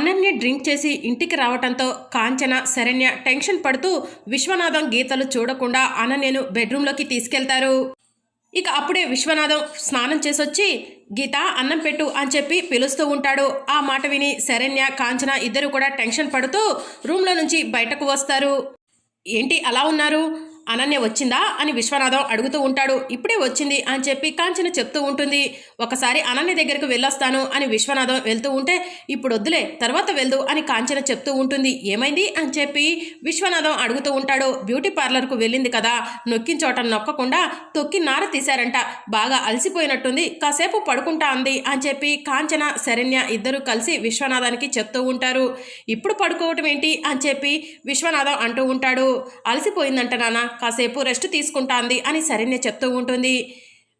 Ananya drink చేసి ఇంటికి రావటంతో కాంచన శరణ్య టెన్షన్ పడుతూ విశ్వనాథం గీతలు చూడకుండా అనన్యను బెడ్రూమ్లోకి తీసుకెళ్తారు. ఇక అప్పుడే విశ్వనాథం స్నానం చేసొచ్చి గీత అన్నం పెట్టు అని చెప్పి పిలుస్తూ ఉంటాడు. ఆ మాట విని శరణ్య కాంచన ఇద్దరు కూడా టెన్షన్ పడుతూ రూమ్లో నుంచి బయటకు వస్తారు. ఏంటి అలా ఉన్నారు? అనన్య వచ్చిందా అని విశ్వనాథం అడుగుతూ ఉంటాడు. ఇప్పుడే వచ్చింది అని చెప్పి కాంచన చెప్తూ ఉంటుంది. ఒకసారి అనన్య దగ్గరకు వెళ్ళొస్తాను అని విశ్వనాథం వెళ్తూ ఉంటే ఇప్పుడు వద్దులే తర్వాత వెళ్దు అని కాంచన చెప్తూ ఉంటుంది. ఏమైంది అని చెప్పి విశ్వనాథం అడుగుతూ ఉంటాడు. బ్యూటీ పార్లర్కు వెళ్ళింది కదా నొక్కిన చోట నొక్కకుండా తొక్కి నార తీశారంట. బాగా అలసిపోయినట్టుంది కాసేపు పడుకుంటా అంది అని చెప్పి కాంచన శరణ్య ఇద్దరు కలిసి విశ్వనాథానికి చెప్తూ ఉంటారు. ఇప్పుడు పడుకోవటం ఏంటి అని చెప్పి విశ్వనాథం అంటూ ఉంటాడు. అలసిపోయిందంట నాన్న కాసేపు రెస్ట్ తీసుకుంటాంది అని శరణ్య చెప్తూ ఉంటుంది.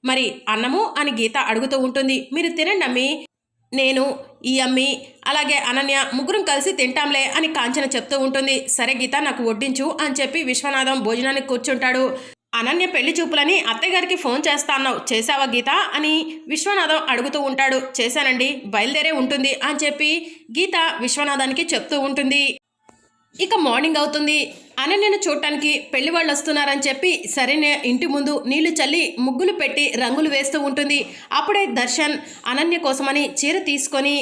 మరి అన్నము అని గీత అడుగుతూ ఉంటుంది. మీరు తినండి అమ్మి. నేను ఈ అమ్మి అలాగే అనన్య ముగ్గురం కలిసి తింటాంలే అని కాంచన చెప్తూ ఉంటుంది. సరే గీత నాకు వడ్డించు అని చెప్పి విశ్వనాథం భోజనానికి కూర్చుంటాడు. అనన్య పెళ్ళి చూపులని అత్తయ్యగారికి ఫోన్ చేస్తా అన్నావు. గీత అని విశ్వనాథం అడుగుతూ ఉంటాడు. చేశానండి. బయలుదేరే ఉంటుంది అని చెప్పి గీత విశ్వనాథానికి చెప్తూ ఉంటుంది. ఇక మార్నింగ్ అవుతుంది. అనన్యను చూడటానికి పెళ్ళి వాళ్ళు వస్తున్నారని చెప్పి సరైన ఇంటి ముందు నీళ్ళు చల్లి ముగ్గులు పెట్టి రంగులు వేస్తూ ఉంటుంది. అప్పుడే దర్శన్ అనన్య కోసమని చీర తీసుకొని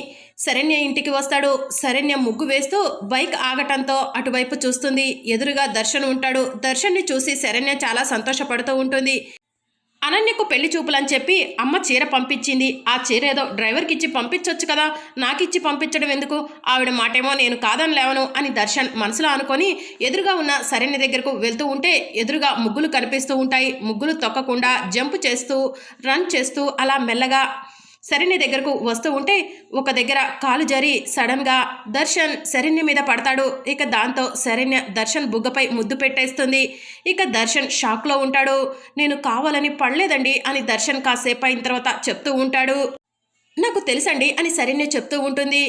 శరణ్య ఇంటికి వస్తాడు. శరణ్య ముగ్గు వేస్తూ బైక్ ఆగటంతో అటువైపు చూస్తుంది. ఎదురుగా దర్శన్ ఉంటాడు. దర్శన్ని చూసి శరణ్య చాలా సంతోషపడుతూ ఉంటుంది. అనన్యకు పెళ్ళి చూపులని చెప్పి అమ్మ చీర పంపించింది. ఆ చీర ఏదో డ్రైవర్కి ఇచ్చి పంపించవచ్చు కదా. నాకిచ్చి పంపించడం ఎందుకు? ఆవిడ మాటేమో నేను కాదని లేవను అని దర్శన్ మనసులో అనుకొని ఎదురుగా ఉన్న సరైన దగ్గరకు వెళ్తూ ఉంటే ఎదురుగా ముగ్గులు కనిపిస్తూ ఉంటాయి. ముగ్గులు తొక్కకుండా జంప్ చేస్తూ రన్ చేస్తూ అలా మెల్లగా శరణ్య దగ్గరకు వస్తూ ఉంటే ఒక దగ్గర కాలు జరి సడన్గా దర్శన్ శరణ్య మీద పడతాడు. ఇక దాంతో శరణ్య దర్శన్ బుగ్గపై ముద్దు పెట్టేస్తుంది. ఇక దర్శన్ షాక్లో ఉంటాడు. నేను కావాలని పడలేదండి అని దర్శన్ కాసేపు అయిన తర్వాత చెప్తూ ఉంటాడు. నాకు తెలుసండి అని శరణ్య చెప్తూ ఉంటుంది.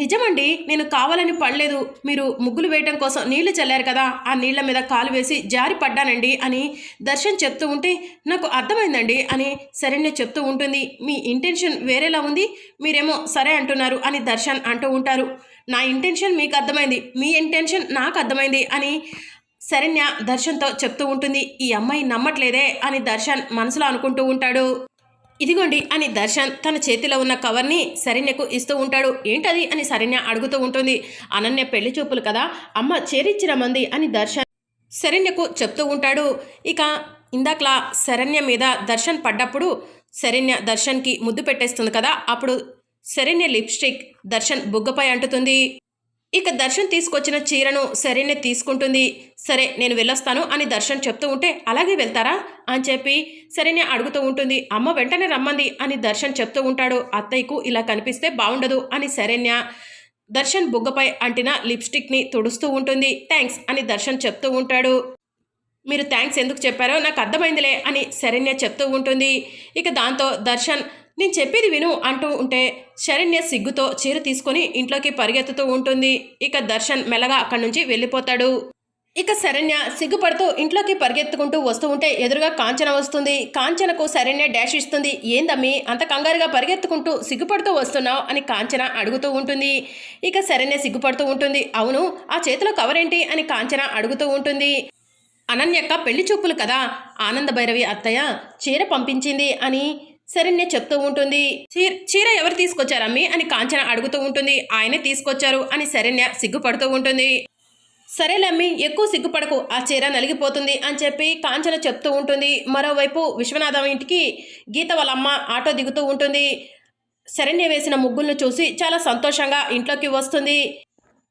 నిజమండి నేను కావాలని పడలేదు. మీరు ముగ్గులు వేయటం కోసం నీళ్ళు చల్లారు కదా ఆ నీళ్ళ మీద కాలు వేసి జారి పడ్డానండి అని దర్శన్ చెప్తూ ఉంటే నాకు అర్థమైందండి అని శరణ్య చెప్తూ ఉంటుంది. మీ ఇంటెన్షన్ వేరేలా ఉంది మీరేమో సరే అంటున్నారు అని దర్శన్ అంటూ ఉంటారు. నా ఇంటెన్షన్ మీకు అర్థమైంది మీ ఇంటెన్షన్ నాకు అర్థమైంది అని శరణ్య దర్శన్తో చెప్తూ ఉంటుంది. ఈ అమ్మాయి నమ్మట్లేదే అని దర్శన్ మనసులో అనుకుంటూ ఉంటాడు. ఇదిగోండి అని దర్శన్ తన చేతిలో ఉన్న కవర్ని శరణ్యకు ఇస్తూ ఉంటాడు. ఏంటది అని శరణ్య అడుగుతూ ఉంటుంది. అనన్య పెళ్ళి చూపులు కదా. అమ్మ చేరిచ్చిన మంది అని దర్శన్ శరణ్యకు చెప్తూ ఉంటాడు. ఇక ఇందాకలా శరణ్య మీద దర్శన్ పడ్డప్పుడు శరణ్య దర్శన్కి ముద్దు పెట్టేస్తుంది కదా. అప్పుడు శరణ్య లిప్స్టిక్ దర్శన్ బుగ్గపై అంటుతుంది. ఇక దర్శన్ తీసుకొచ్చిన చీరను సరేనే తీసుకుంటుంది. సరే నేను వెళ్ళొస్తాను అని దర్శన్ చెప్తూ ఉంటే అలాగే వెళ్తారా? అని చెప్పి సరేనే అడుగుతూ ఉంటుంది. అమ్మ వెంటనే రమ్మంది అని దర్శన్ చెప్తూ ఉంటాడు. అత్తయ్యకు ఇలా కనిపిస్తే బాగుండదు అని శరణ్య దర్శన్ బుగ్గపై అంటిన లిప్స్టిక్ని తుడుస్తూ ఉంటుంది. థ్యాంక్స్ అని దర్శన్ చెప్తూ ఉంటాడు. మీరు థ్యాంక్స్ ఎందుకు చెప్పారో నాకు అర్థమైందిలే అని శరణ్య చెప్తూ ఉంటుంది. ఇక దాంతో దర్శన్ నేను చెప్పేది విను అంటూ ఉంటే శరణ్య సిగ్గుతో చీర తీసుకొని ఇంట్లోకి పరిగెత్తుతూ ఉంటుంది. ఇక దర్శన్ మెల్లగా అక్కడి నుంచి వెళ్ళిపోతాడు. ఇక శరణ్య సిగ్గుపడుతూ ఇంట్లోకి పరిగెత్తుకుంటూ వస్తూ ఉంటే ఎదురుగా కాంచన వస్తుంది. కాంచనకు శరణ్య డాష్ ఇస్తుంది. ఏందమ్మి అంత కంగారుగా పరిగెత్తుకుంటూ సిగ్గుపడుతూ వస్తున్నావు? అని కాంచన అడుగుతూ ఉంటుంది. ఇక శరణ్య సిగ్గుపడుతూ ఉంటుంది. అవును ఆ చేతిలో కవర్ ఏంటి అని కాంచన అడుగుతూ ఉంటుంది. అనన్యక్క పెళ్ళి చూపులు కదా ఆనంద భైరవి అత్తయ్య చీర పంపించింది అని శరణ్య చెప్తూ ఉంటుంది. చీర చీర ఎవరు తీసుకొచ్చారమ్మి అని కాంచన అడుగుతూ ఉంటుంది. ఆయనే తీసుకొచ్చారు అని శరణ్య సిగ్గుపడుతూ ఉంటుంది. సరేలమ్మి ఎక్కువ సిగ్గుపడకు. ఆ చీర నలిగిపోతుంది అని చెప్పి కాంచన చెప్తూ ఉంటుంది. మరోవైపు విశ్వనాథం ఇంటికి గీత వాళ్ళమ్మ ఆటో దిగుతూ ఉంటుంది. శరణ్య వేసిన ముగ్గులను చూసి చాలా సంతోషంగా ఇంట్లోకి వస్తుంది.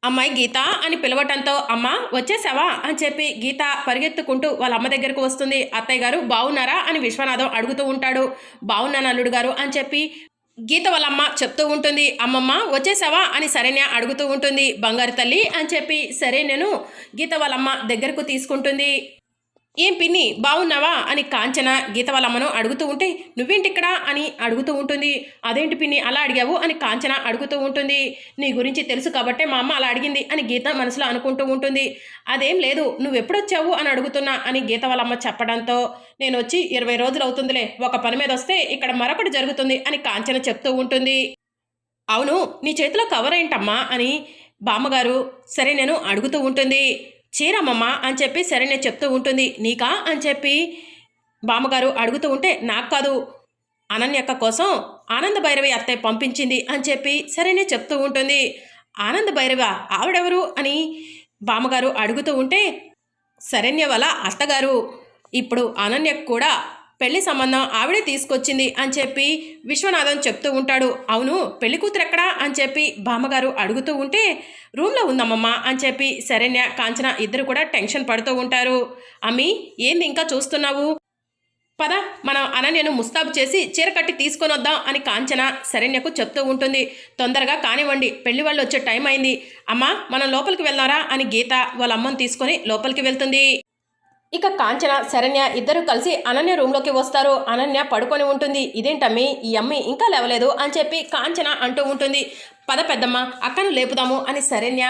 అమ్మాయి గీత అని పిలవటంతో అమ్మ వచ్చేసావా? అని చెప్పి గీత పరిగెత్తుకుంటూ వాళ్ళ అమ్మ దగ్గరకు వస్తుంది. అత్తయ్య గారు బాగున్నారా అని విశ్వనాథం అడుగుతూ ఉంటాడు. బాగున్నాను అల్లుడు గారు అని చెప్పి గీత వాళ్ళ అమ్మ చెప్తూ ఉంటుంది. అమ్మమ్మ వచ్చేసావా? అని సరేనే అడుగుతూ ఉంటుంది. బంగారు తల్లి అని చెప్పి సరే నేను గీత వాళ్ళమ్మ దగ్గరకు తీసుకుంటుంది. ఏం పిన్ని బాగున్నావా? అని కాంచన గీత వాళ్ళమ్మను అడుగుతూ ఉంటే నువ్వేంటి ఇక్కడ అని అడుగుతూ ఉంటుంది. అదేంటి పిన్ని అలా అడిగావు? అని కాంచన అడుగుతూ ఉంటుంది. నీ గురించి తెలుసు కాబట్టే మా అమ్మ అలా అడిగింది అని గీత మనసులో అనుకుంటూ ఉంటుంది. అదేం లేదు నువ్వు ఎప్పుడొచ్చావు అని అడుగుతున్నా అని గీత వాళ్ళమ్మ చెప్పడంతో నేను వచ్చి ఇరవై రోజులు అవుతుందిలే ఒక పని మీద వస్తే ఇక్కడ మరొకటి జరుగుతుంది అని కాంచన చెప్తూ ఉంటుంది. అవును నీ చేతిలో కవర్ ఏంటమ్మా అని బామ్మగారు సరే నేను అడుగుతూ ఉంటుంది. చీరమ్మమ్మ అని చెప్పి సరే చెప్తూ ఉంటుంది. నీకా? అని చెప్పి బామ్మగారు అడుగుతూ ఉంటే నాకు కాదు అనన్యక్క కోసం ఆనంద భైరవి అత్తయ్య పంపించింది అని చెప్పి సరేనే చెప్తూ ఉంటుంది. ఆనంద భైరవ ఆవిడెవరు? అని బామ్మగారు అడుగుతూ ఉంటే శరణ్య వల్ల అత్తగారు. ఇప్పుడు అనన్యకు కూడా పెళ్ళి సంబంధం ఆవిడే తీసుకొచ్చింది అని చెప్పి విశ్వనాథం చెప్తూ ఉంటాడు. అవును పెళ్ళి కూతురు ఎక్కడా అని చెప్పి బామ్మగారు అడుగుతూ ఉంటే రూమ్లో ఉందమ్మమ్మ అని చెప్పి శరణ్య కాంచన ఇద్దరు కూడా టెన్షన్ పడుతూ ఉంటారు. అమ్మి ఏంది ఇంకా చూస్తున్నావు? పద మనం అనన్యను ముస్తాబు చేసి చీర కట్టి తీసుకొని వద్దాం అని కాంచన శరణ్యకు చెప్తూ ఉంటుంది. తొందరగా కానివ్వండి పెళ్ళి వాళ్ళు వచ్చే టైం అయింది. అమ్మా మనం లోపలికి వెళ్దారా అని గీత వాళ్ళ అమ్మని తీసుకొని లోపలికి వెళ్తుంది. ఇక కాంచన శరణ్య ఇద్దరు కలిసి అనన్య రూమ్లోకి వస్తారు. అనన్య పడుకొని ఉంటుంది. ఇదేంటమ్మి? ఈ అమ్మి ఇంకా లేవలేదు అని చెప్పి కాంచన అంటూ ఉంటుంది. పద పెద్దమ్మ అక్కను లేపుదాము అని శరణ్య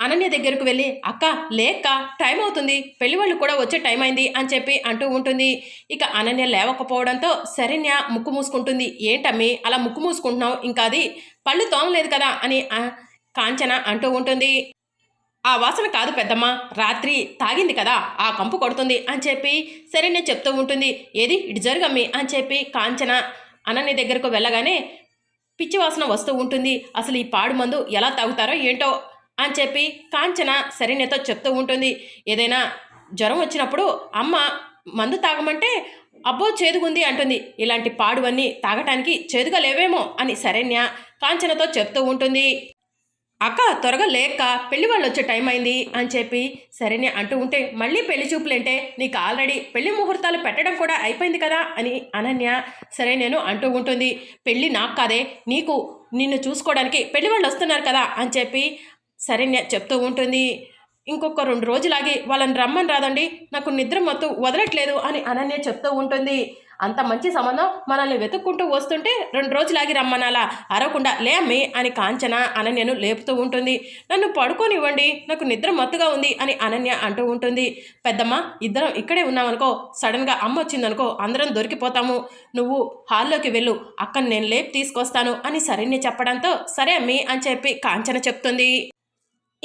అనన్య దగ్గరకు వెళ్ళి అక్క లేక్క టైం అవుతుంది. పెళ్ళి వాళ్ళు కూడా వచ్చే టైం అయింది అని చెప్పి అంటూ ఉంటుంది. ఇక అనన్య లేవకపోవడంతో శరణ్య ముక్కు మూసుకుంటుంది. ఏంటమ్మి? అలా ముక్కు మూసుకుంటున్నావు? ఇంకా అది పళ్ళు తోమలేదు కదా అని కాంచన అంటూ ఉంటుంది. ఆ వాసన కాదు పెద్దమ్మ. రాత్రి తాగింది కదా ఆ కంపు కొడుతుంది అని చెప్పి శరణ్య చెప్తూ ఉంటుంది. ఏది? ఇటు జరుగమ్మి అని చెప్పి కాంచన అనన్య దగ్గరకు వెళ్ళగానే పిచ్చి వాసన వస్తూ ఉంటుంది. అసలు ఈ పాడు మందు ఎలా తాగుతారో ఏంటో అని చెప్పి కాంచన శరణ్యతో చెప్తూ ఉంటుంది. ఏదైనా జ్వరం వచ్చినప్పుడు అమ్మ మందు తాగమంటే అబ్బో చేదుగుంది అంటుంది. ఇలాంటి పాడువన్నీ తాగటానికి చేదుగా లేవేమో అని శరణ్య కాంచనతో చెప్తూ ఉంటుంది. అక్క త్వరగా లేక్క పెళ్ళి వాళ్ళు వచ్చే టైం అయింది అని చెప్పి సరేనే అంటూ ఉంటే మళ్ళీ పెళ్ళి చూపులేంటే నీకు ఆల్రెడీ పెళ్ళి ముహూర్తాలు పెట్టడం కూడా అయిపోయింది కదా అని అనన్య సరే నేను అంటూ ఉంటుంది. పెళ్ళి నాకు కాదే నీకు నిన్ను చూసుకోవడానికి పెళ్ళి వాళ్ళు వస్తున్నారు కదా అని చెప్పి సరేనే చెప్తూ ఉంటుంది. ఇంకొక రెండు రోజులాగి వాళ్ళని రమ్మని రాదండి నాకు నిద్ర మత్తు వదలట్లేదు అని అనన్య చెప్తూ ఉంటుంది. అంత మంచి సంబంధం మనల్ని వెతుక్కుంటూ వస్తుంటే రెండు రోజులాగి రమ్మనాలా? అరవకుండా లే అమ్మి అని కాంచన అనన్యను లేపుతూ ఉంటుంది. నన్ను పడుకోనివ్వండి నాకు నిద్ర మత్తుగా ఉంది అని అనన్య అంటూ ఉంటుంది. పెద్దమ్మ ఇద్దరం ఇక్కడే ఉన్నామనుకో సడన్గా అమ్మ వచ్చిందనుకో అందరం దొరికిపోతాము. నువ్వు హాల్లోకి వెళ్ళు అక్కడ నేను లేపు తీసుకొస్తాను అని సరైన చెప్పడంతో సరే అమ్మి అని చెప్పి కాంచన చెప్తుంది.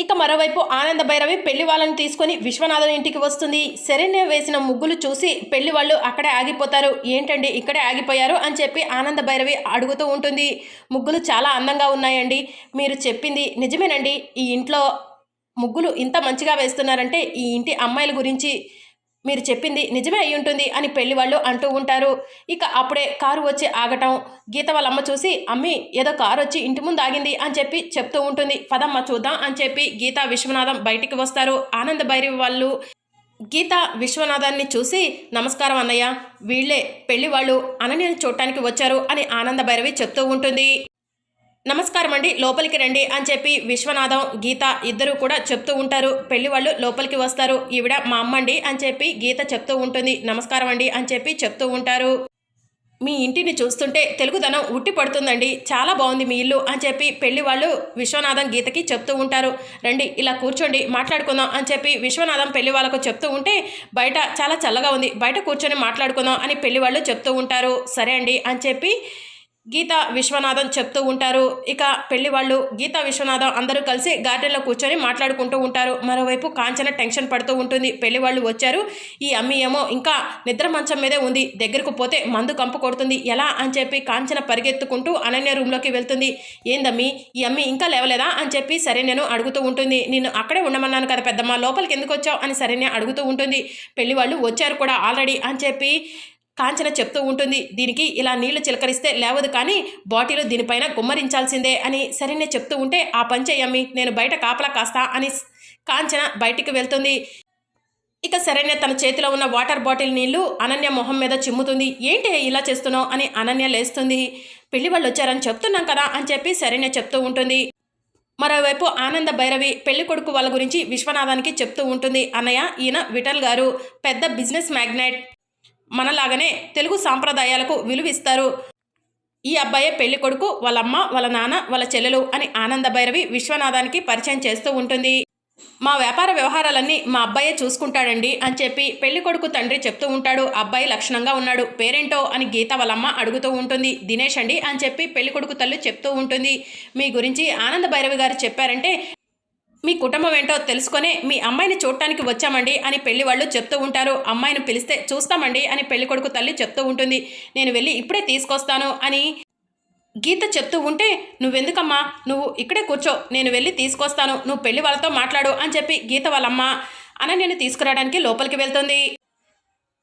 ఇక మరోవైపు ఆనంద భైరవి పెళ్ళి వాళ్ళని తీసుకొని విశ్వనాథన్ ఇంటికి వస్తుంది. శరణ్య వేసిన ముగ్గులు చూసి పెళ్ళి వాళ్ళు అక్కడే ఆగిపోతారు. ఏంటండి ఇక్కడే ఆగిపోయారు అని చెప్పి ఆనంద భైరవి అడుగుతూ ఉంటుంది. ముగ్గులు చాలా అందంగా ఉన్నాయండి. మీరు చెప్పింది నిజమేనండి. ఈ ఇంట్లో ముగ్గులు ఇంత మంచిగా వేస్తున్నారంటే ఈ ఇంటి అమ్మాయిల గురించి మీరు చెప్పింది నిజమే అయి ఉంటుంది అని పెళ్ళి వాళ్ళు అంటూ ఉంటారు. ఇక అప్పుడే కారు వచ్చి ఆగటం. గీత వాళ్ళ అమ్మ చూసి అమ్మి ఏదో కారు వచ్చి ఇంటి ముందు ఆగింది అని చెప్పి చెప్తూ ఉంటుంది. పదమ్మ చూద్దాం అని చెప్పి గీత విశ్వనాథం బయటికి వస్తారు. ఆనంద భైరవి వాళ్ళు గీత విశ్వనాథాన్ని చూసి నమస్కారం అన్నయ్య వీళ్ళే పెళ్ళి వాళ్ళు అనన్యని చూడటానికి వచ్చారు అని ఆనంద భైరవి చెప్తూ ఉంటుంది. నమస్కారం అండి. లోపలికి రండి అని చెప్పి విశ్వనాథం గీత ఇద్దరు కూడా చెప్తూ ఉంటారు. పెళ్ళి వాళ్ళు లోపలికి వస్తారు. ఈవిడ మా అమ్మ అండి అని చెప్పి గీత చెప్తూ ఉంటుంది. నమస్కారం అండి అని చెప్పి చెప్తూ ఉంటారు. మీ ఇంటిని చూస్తుంటే తెలుగుదనం ఉట్టి పడుతుందండి. చాలా బాగుంది మీ ఇల్లు అని చెప్పి పెళ్ళి వాళ్ళు విశ్వనాథం గీతకి చెప్తూ ఉంటారు. రండి ఇలా కూర్చోండి మాట్లాడుకుందాం అని చెప్పి విశ్వనాథం పెళ్ళి వాళ్ళకు చెప్తూ ఉంటే బయట చాలా చల్లగా ఉంది. బయట కూర్చొని మాట్లాడుకుందాం అని పెళ్ళి వాళ్ళు చెప్తూ ఉంటారు. సరే అండి అని చెప్పి గీత విశ్వనాథం చెప్తూ ఉంటారు. ఇక పెళ్ళి వాళ్ళు గీత విశ్వనాథం అందరూ కలిసి గార్డెన్లో కూర్చొని మాట్లాడుకుంటూ ఉంటారు. మరోవైపు కాంచన టెన్షన్ పడుతూ ఉంటుంది. పెళ్ళి వాళ్ళు వచ్చారు. ఈ అమ్మి ఏమో ఇంకా నిద్ర మంచం మీదే ఉంది. దగ్గరకు పోతే మందు కంపు కొడుతుంది. ఎలా అని చెప్పి కాంచన పరిగెత్తుకుంటూ అనన్య రూమ్లోకి వెళ్తుంది. ఏందమ్మి ఈ అమ్మి ఇంకా లేవలేదా అని చెప్పి సరే నేను అడుగుతూ ఉంటుంది. నేను అక్కడే ఉండమన్నాను కదా పెద్దమ్మ లోపలికి ఎందుకు వచ్చావు అని సరైన అడుగుతూ ఉంటుంది. పెళ్ళి వాళ్ళు వచ్చారు కూడా ఆల్రెడీ అని చెప్పి కాంచన చెప్తూ ఉంటుంది దీనికి ఇలా నీళ్ళు చిలకరిస్తే లేవదు కానీ బాటిల్ దీనిపైన గుమ్మరించాల్సిందే అని సరైన చెప్తూ ఉంటే ఆ పని చెయ్యమ్మి నేను బయట కాపలా కాస్తా అని కాంచన బయటికి వెళ్తుంది. ఇక సరైన తన చేతిలో ఉన్న వాటర్ బాటిల్ నీళ్ళు అనన్య మొహం మీద చిమ్ముతుంది. ఏంటి ఇలా చేస్తున్నావు? అని అనన్య లేస్తుంది. పెళ్ళి వాళ్ళు వచ్చారని చెప్తున్నాం కదా అని చెప్పి సరైన చెప్తూ ఉంటుంది. మరోవైపు ఆనంద భైరవి పెళ్ళి కొడుకు వాళ్ళ గురించి విశ్వనాథానికి చెప్తూ ఉంటుంది. అన్నయ్య ఈయన విఠల్ గారు పెద్ద బిజినెస్ మ్యాగ్నెట్. మనలాగానే తెలుగు సాంప్రదాయాలకు విలువిస్తారు. ఈ అబ్బాయే పెళ్ళి కొడుకు వాళ్ళ అమ్మ వాళ్ళ నాన్న వాళ్ళ చెల్లెలు అని ఆనంద భైరవి విశ్వనాథానికి పరిచయం చేస్తూ ఉంటుంది. మా వ్యాపార వ్యవహారాలన్నీ మా అబ్బాయే చూసుకుంటాడండి అని చెప్పి పెళ్ళి కొడుకు తండ్రి చెప్తూ ఉంటాడు. అబ్బాయి లక్షణంగా ఉన్నాడు. పేరేంటో అని గీత వాళ్ళమ్మ అడుగుతూ ఉంటుంది. దినేష్ అండి అని చెప్పి పెళ్ళి కొడుకు తల్లి చెప్తూ ఉంటుంది. మీ గురించి ఆనంద భైరవి గారు చెప్పారంటే మీ కుటుంబం ఏంటో తెలుసుకొని మీ అమ్మాయిని చూడటానికి వచ్చామండి అని పెళ్ళి వాళ్ళు చెప్తూ ఉంటారు. అమ్మాయిని పిలిస్తే చూస్తామండి అని పెళ్ళి కొడుకు తల్లి చెప్తూ ఉంటుంది. నేను వెళ్ళి ఇప్పుడే తీసుకొస్తాను అని గీత చెప్తూ ఉంటే నువ్వెందుకమ్మా? నువ్వు ఇక్కడే కూర్చో. నేను వెళ్ళి తీసుకొస్తాను. నువ్వు పెళ్ళి వాళ్ళతో మాట్లాడు అని చెప్పి గీత వాళ్ళమ్మ అని నేను తీసుకురావడానికి లోపలికి వెళ్తుంది.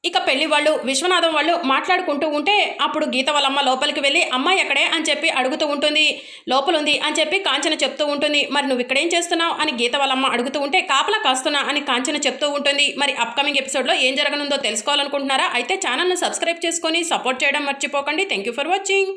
ఇక పెళ్ళి వాళ్ళు విశ్వనాథం వాళ్ళు మాట్లాడుకుంటూ ఉంటే అప్పుడు గీత వాళ్ళమ్మ లోపలికి వెళ్ళి అమ్మాయి ఎక్కడే అని చెప్పి అడుగుతూ ఉంటుంది. లోపలుంది అని చెప్పి కాంచన చెప్తూ ఉంటుంది. మరి నువ్వు ఇక్కడేం చేస్తున్నావు? అని గీత వాళ్ళమ్మ అడుగుతూ ఉంటే కాపలా కాస్తున్నా అని కాంచన చెప్తూ ఉంటుంది. మరి అప్కమింగ్ ఎపిసోడ్లో ఏం జరగనుందో తెలుసుకోవాలనుకుంటున్నారా? అయితే ఛానల్ను సబ్స్క్రైబ్ చేసుకొని సపోర్ట్ చేయడం మర్చిపోకండి. Thank you for watching